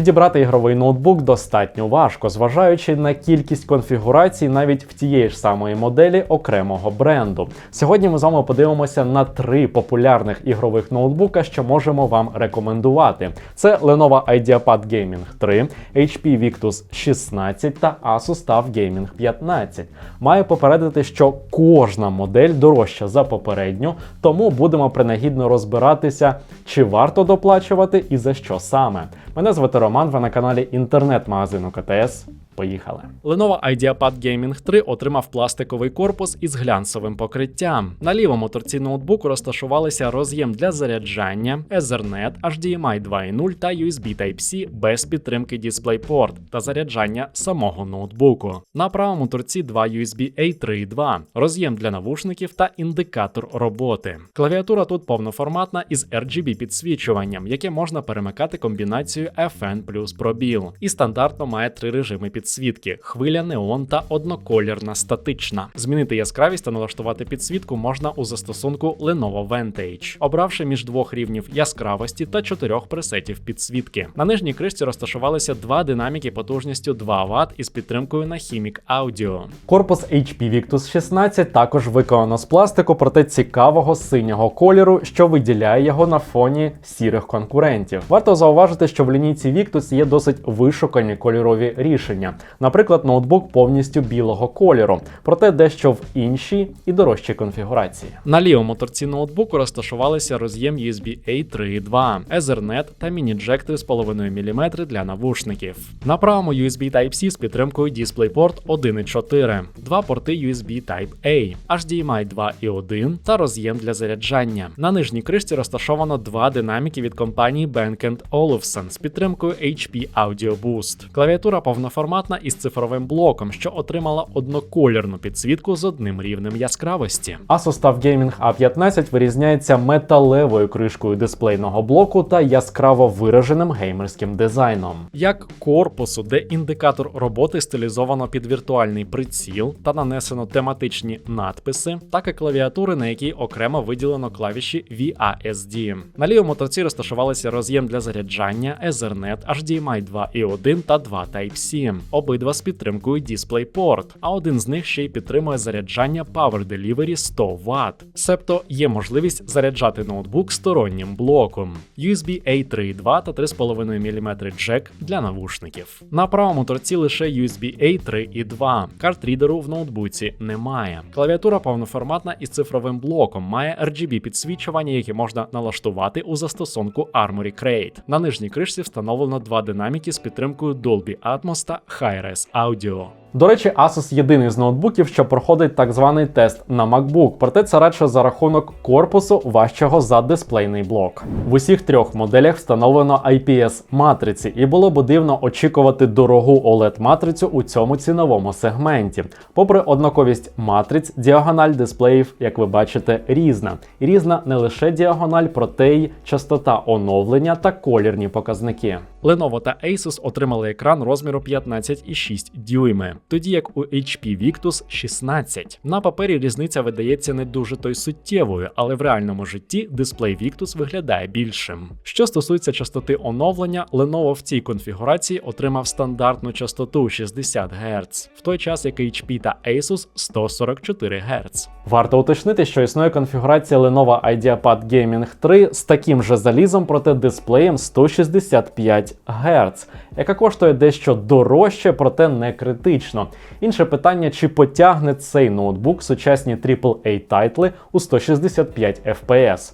Підібрати ігровий ноутбук достатньо важко, зважаючи на кількість конфігурацій навіть в тієї ж самої моделі окремого бренду. Сьогодні ми з вами подивимося на три популярних ігрових ноутбука, що можемо вам рекомендувати. Це Lenovo IdeaPad Gaming 3, HP Victus 16 та Asus TUF Gaming 15. Маю попередити, що кожна модель дорожча за попередню, тому будемо принагідно розбиратися, чи варто доплачувати і за що саме. Мене звати Роман, ви на каналі інтернет-магазину КТС. Поїхали. Lenovo IdeaPad Gaming 3 отримав пластиковий корпус із глянцевим покриттям. На лівому торці ноутбуку розташувалися роз'єм для заряджання, Ethernet, HDMI 2.0 та USB Type-C без підтримки DisplayPort та заряджання самого ноутбуку. На правому торці два USB A 3.2, роз'єм для навушників та індикатор роботи. Клавіатура тут повноформатна із RGB підсвічуванням, яке можна перемикати комбінацією FN плюс пробіл. І стандартно має три режими підсвітки: хвиля, неон та одноколірна статична. Змінити яскравість та налаштувати підсвітку можна у застосунку Lenovo Vantage, обравши між двох рівнів яскравості та чотирьох пресетів підсвітки. На нижній кришці розташувалися два динаміки потужністю 2 Вт із підтримкою на Himic Audio. Корпус HP Victus 16 також виконано з пластику, проте цікавого синього кольору, що виділяє його на фоні сірих конкурентів. Варто зауважити, що в лінійці Victus є досить вишукані кольорові рішення. Наприклад, ноутбук повністю білого кольору, проте дещо в іншій і дорожчій конфігурації. На лівому торці ноутбуку розташувалися роз'єм USB A 3.2, Ethernet та міні-джек 3,5 мм для навушників. На правому USB Type-C з підтримкою DisplayPort 1.4, два порти USB Type-A, HDMI 2.1 та роз'єм для заряджання. На нижній кришці розташовано два динаміки від компанії Bang Olufsen з підтримкою HP Audio Boost. Клавіатура повноформатна із цифровим блоком, що отримала одноколірну підсвітку з одним рівнем яскравості. Asus TUF Gaming A15 вирізняється металевою кришкою дисплейного блоку та яскраво вираженим геймерським дизайном. Як корпусу, де індикатор роботи стилізовано під віртуальний приціл та нанесено тематичні надписи, так і клавіатури, на якій окремо виділено клавіші VASD. На лівому торці розташувалися роз'єм для заряджання, Ethernet, HDMI 2.1 та 2 Type-C, обидва з підтримкою DisplayPort, а один з них ще й підтримує заряджання Power Delivery 100 Вт. Себто є можливість заряджати ноутбук стороннім блоком, USB A 3.2 та 3,5 мм джек для навушників. На правому торці лише USB A 3.2. Картрідеру в ноутбуці немає. Клавіатура повноформатна із цифровим блоком, має RGB підсвічування, яке можна налаштувати у застосунку Armory Crate. На нижній кришці встановлено два динаміки з підтримкою Dolby Atmos та Hi-Res Audio. До речі, Asus єдиний з ноутбуків, що проходить так званий тест на MacBook, проте це радше за рахунок корпусу важчого за дисплейний блок. В усіх трьох моделях встановлено IPS матриці, і було б дивно очікувати дорогу oled матрицю у цьому ціновому сегменті. Попри однаковість матриць, діагональ дисплеїв, як ви бачите, різна. Різна не лише діагональ, проте й частота оновлення та колірні показники. Lenovo та Asus отримали екран розміру 15,6 дюйми, тоді як у HP Victus 16. На папері різниця видається не дуже то й суттєвою, але в реальному житті дисплей Victus виглядає більшим. Що стосується частоти оновлення, Lenovo в цій конфігурації отримав стандартну частоту 60 Гц, в той час як HP та Asus 144 Гц. Варто уточнити, що існує конфігурація Lenovo IdeaPad Gaming 3 з таким же залізом, проте дисплеєм 165 Гц, яка коштує дещо дорожче, проте не критично. Інше питання, чи потягне цей ноутбук сучасні AAA тайтли у 165 FPS.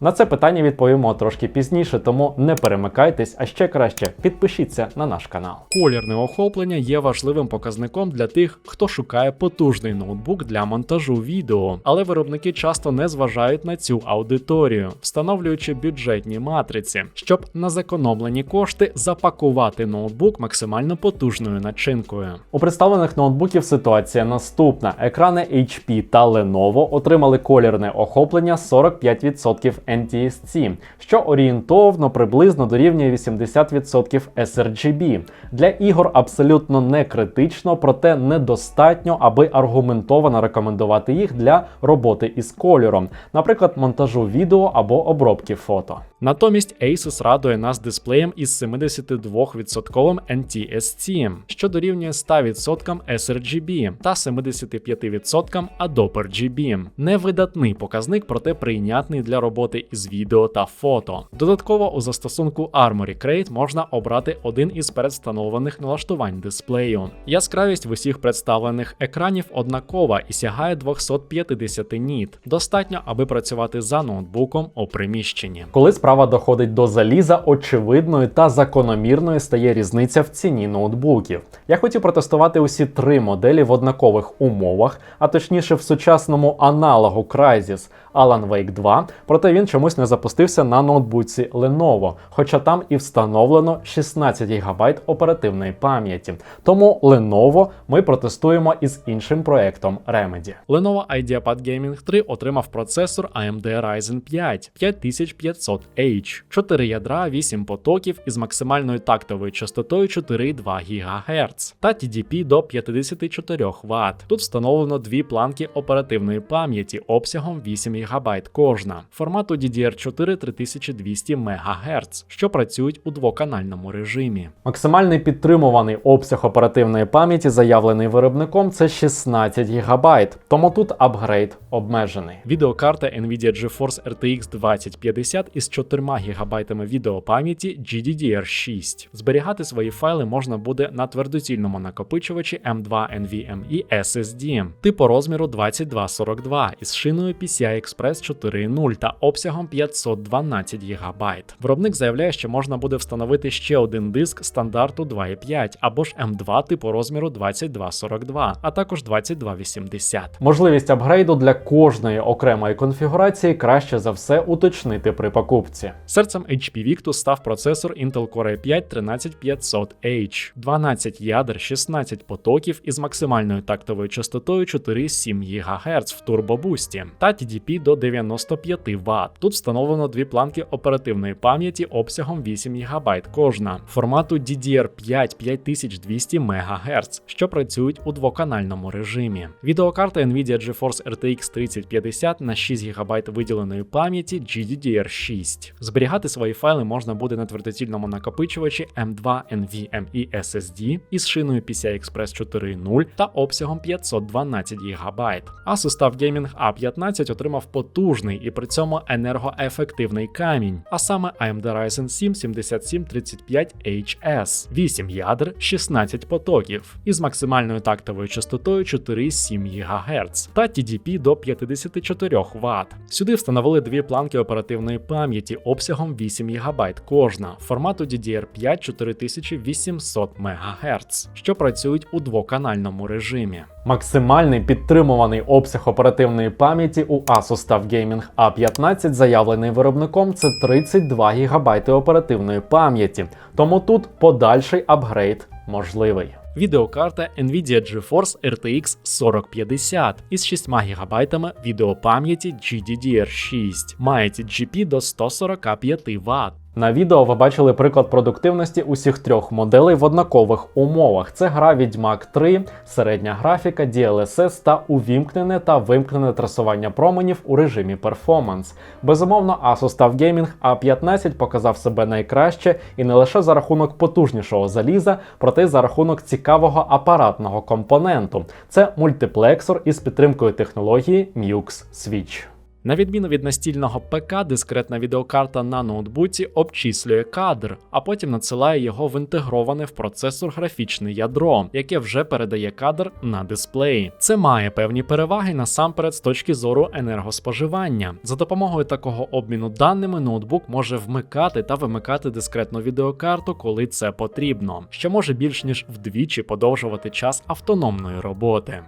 На це питання відповімо трошки пізніше, тому не перемикайтесь, а ще краще підпишіться на наш канал. Колірне охоплення є важливим показником для тих, хто шукає потужний ноутбук для монтажу відео, але виробники часто не зважають на цю аудиторію, встановлюючи бюджетні матриці, щоб на зекономлені кошти запакувати ноутбук максимально потужною начинкою. У представлених ноутбуків ситуація наступна: екрани HP та Lenovo отримали колірне охоплення 45% NTSC, що орієнтовно приблизно дорівнює 80% sRGB. Для ігор абсолютно не критично, проте недостатньо, аби аргументовано рекомендувати їх для роботи із кольором, наприклад, монтажу відео або обробки фото. Натомість Asus радує нас дисплеєм із 72% NTSC, що дорівнює 100% sRGB та 75% Adobe RGB. Невидатний показник, проте прийнятний для роботи із відео та фото. Додатково у застосунку Armory Crate можна обрати один із передвстановлених налаштувань дисплею. Яскравість в усіх представлених екранів однакова і сягає 250 ніт. Достатньо, аби працювати за ноутбуком у приміщенні. Коли справа доходить до заліза, очевидною та закономірною стає різниця в ціні ноутбуків. Я хотів протестувати усі три моделі в однакових умовах, а точніше в сучасному аналогу Crysis Alan Wake 2, проте він чомусь не запустився на ноутбуці Lenovo, хоча там і встановлено 16 ГБ оперативної пам'яті. Тому Lenovo ми протестуємо із іншим проектом Remedy. Lenovo IdeaPad Gaming 3 отримав процесор AMD Ryzen 5 5500H, 4 ядра, 8 потоків із максимальною тактовою частотою 4,2 ГГц та TDP до 54 Вт. Тут встановлено дві планки оперативної пам'яті обсягом 8 ГБ кожна, формату DDR4 3200 МГц, що працюють у двоканальному режимі. Максимальний підтримуваний обсяг оперативної пам'яті, заявлений виробником, це 16 ГБ, тому тут апгрейд обмежений. Відеокарта Nvidia GeForce RTX 2050 із 4 ГБ відеопам'яті GDDR6. Зберігати свої файли можна буде на твердоцільному накопичувачі M2 NVMe SSD типу розміру 2242 із шиною PCI Express 4.0 та обсягом 512 ГБ. Виробник заявляє, що можна буде встановити ще один диск стандарту 2.5 або ж M2 типу розміру 2242, а також 2280. Можливість апгрейду для кожної окремої конфігурації краще за все уточнити при покупці. Серцем HP Victus став процесор Intel Core i5 13500H, 12 ядер, 16 потоків із максимальною тактовою частотою 4,7 ГГц в турбобусті та TDP до 95 Вт. Тут встановлено дві планки оперативної пам'яті обсягом 8 ГБ кожна, формату DDR5 5200 МГц, що працюють у двоканальному режимі. Відеокарта Nvidia GeForce RTX 3050 на 6 ГБ виділеної пам'яті GDDR6. Зберігати свої файли можна буде на твердотільному накопичувачі M2 NVMe SSD із шиною PCI Express 4.0 та обсягом 512 ГБ. Asus TUF Gaming A15 отримав потужний і при цьому енергоефективний камінь, а саме AMD Ryzen 7 7735HS, 8 ядер, 16 потоків із максимальною тактовою частотою 4,7 ГГц та TDP до 54 Вт. Сюди встановили дві планки оперативної пам'яті обсягом 8 ГБ кожна, формату DDR5 4800 МГц, що працюють у двоканальному режимі. Максимальний підтримуваний обсяг оперативної пам'яті у Asus TUF Gaming A15, заявлений виробником, це 32 ГБ оперативної пам'яті, тому тут подальший апгрейд можливий. Відеокарта Nvidia GeForce RTX 4050 із 6 ГБ відеопам'яті GDDR6, має TGP до 145 Вт. На відео ви бачили приклад продуктивності усіх трьох моделей в однакових умовах. Це гра Відьмак 3, середня графіка, DLSS та увімкнене та вимкнене трасування променів у режимі перформанс. Безумовно, Asus TUF Gaming A15 показав себе найкраще і не лише за рахунок потужнішого заліза, проте й за рахунок цікавого апаратного компоненту. Це мультиплексор із підтримкою технології Mux Switch. На відміну від настільного ПК, дискретна відеокарта на ноутбуці обчислює кадр, а потім надсилає його в інтегроване в процесор графічне ядро, яке вже передає кадр на дисплеї. Це має певні переваги насамперед з точки зору енергоспоживання. За допомогою такого обміну даними ноутбук може вмикати та вимикати дискретну відеокарту, коли це потрібно, що може більш ніж вдвічі подовжувати час автономної роботи.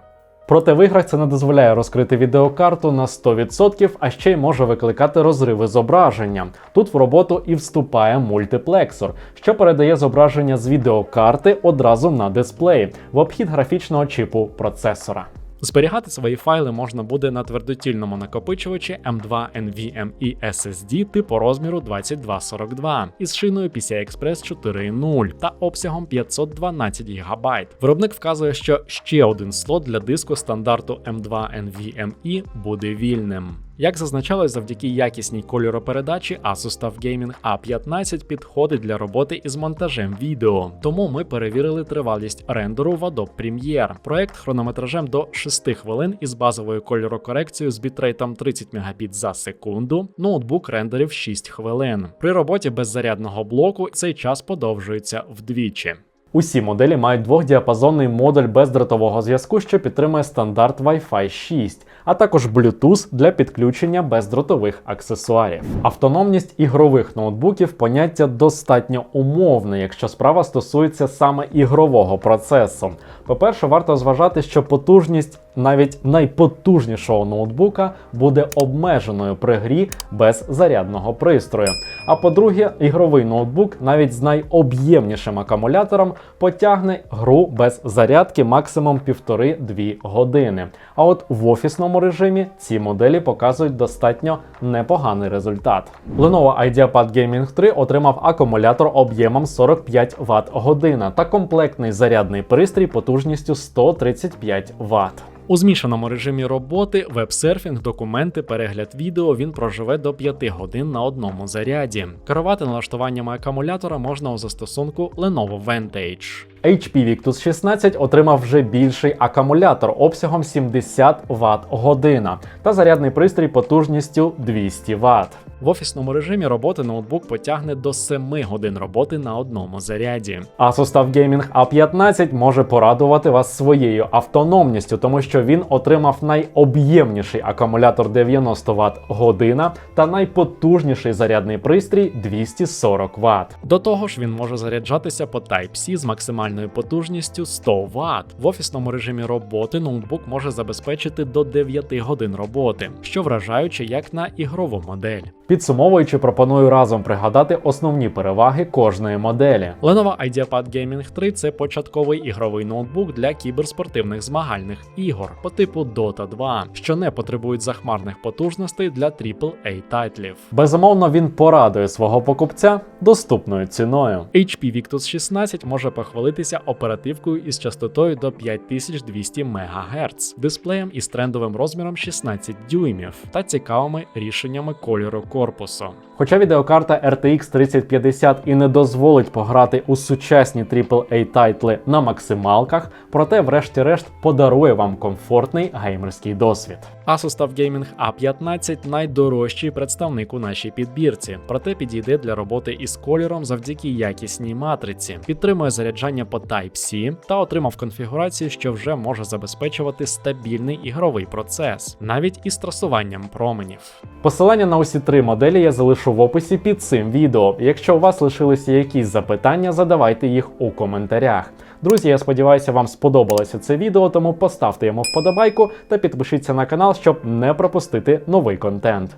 Проте в іграх це не дозволяє розкрити відеокарту на 100%, а ще й може викликати розриви зображення. Тут в роботу і вступає мультиплексор, що передає зображення з відеокарти одразу на дисплеї в обхід графічного чіпу процесора. Зберігати свої файли можна буде на твердотільному накопичувачі M2 NVMe SSD типу розміру 2242 із шиною PCI Express 4.0 та обсягом 512 ГБ. Виробник вказує, що ще один слот для диску стандарту M2 NVMe буде вільним. Як зазначалось, завдяки якісній кольоропередачі Asus TUF Gaming A15 підходить для роботи із монтажем відео. Тому ми перевірили тривалість рендеру в Adobe Premiere. Проект хронометражем до 6 хвилин із базовою кольорокорекцією з бітрейтом 30 Мбіт за секунду. Ноутбук рендерів 6 хвилин. При роботі без зарядного блоку цей час подовжується вдвічі. Усі моделі мають двохдіапазонний модуль бездротового зв'язку, що підтримує стандарт Wi-Fi 6, а також Bluetooth для підключення бездротових аксесуарів. Автономність ігрових ноутбуків поняття достатньо умовне, якщо справа стосується саме ігрового процесу. По-перше, варто зважати, що потужність навіть найпотужнішого ноутбука буде обмеженою при грі без зарядного пристрою. А по-друге, ігровий ноутбук навіть з найоб'ємнішим акумулятором потягне гру без зарядки максимум 1,5-2 години. А от в офісному режимі ці моделі показують достатньо непоганий результат. Lenovo IdeaPad Gaming 3 отримав акумулятор об'ємом 45 Вт година та комплектний зарядний пристрій потужністю 135 Вт. У змішаному режимі роботи, веб-серфінг, документи, перегляд відео він проживе до 5 годин на одному заряді. Керувати налаштуваннями акумулятора можна у застосунку Lenovo Vantage. HP Victus 16 отримав вже більший акумулятор обсягом 70 Вт година та зарядний пристрій потужністю 200 Вт. В офісному режимі роботи ноутбук потягне до 7 годин роботи на одному заряді. Asus TUF Gaming A15 може порадувати вас своєю автономністю, тому що він отримав найоб'ємніший акумулятор 90 Вт година та найпотужніший зарядний пристрій 240 Вт. До того ж, він може заряджатися по Type-C з максимальною потужністю 100 Вт. В офісному режимі роботи ноутбук може забезпечити до 9 годин роботи, що вражаюче як на ігрову модель. Підсумовуючи, пропоную разом пригадати основні переваги кожної моделі. Lenovo IdeaPad Gaming 3 це початковий ігровий ноутбук для кіберспортивних змагальних ігор по типу Dota 2, що не потребують захмарних потужностей для AAA тайтлів. Безумовно, він порадує свого покупця доступною ціною. HP Victus 16 може похвалитися оперативкою із частотою до 5200 МГц, дисплеєм із трендовим розміром 16 дюймів та цікавими рішеннями кольору корпусу. Хоча відеокарта RTX 3050 і не дозволить пограти у сучасні AAA тайтли на максималках, проте, врешті-решт, подарує вам комфортний геймерський досвід. Asus TUF Gaming A15 найдорожчий представник у нашій підбірці, проте підійде для роботи із кольором завдяки якісній матриці, підтримує заряджання по Type-C та отримав конфігурацію, що вже може забезпечувати стабільний ігровий процес, навіть із трасуванням променів. Посилання на усі три моделі я залишу в описі під цим відео. Якщо у вас лишилися якісь запитання, задавайте їх у коментарях. Друзі, я сподіваюся, вам сподобалося це відео, тому поставте йому вподобайку та підпишіться на канал, щоб не пропустити новий контент.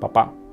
Па-па!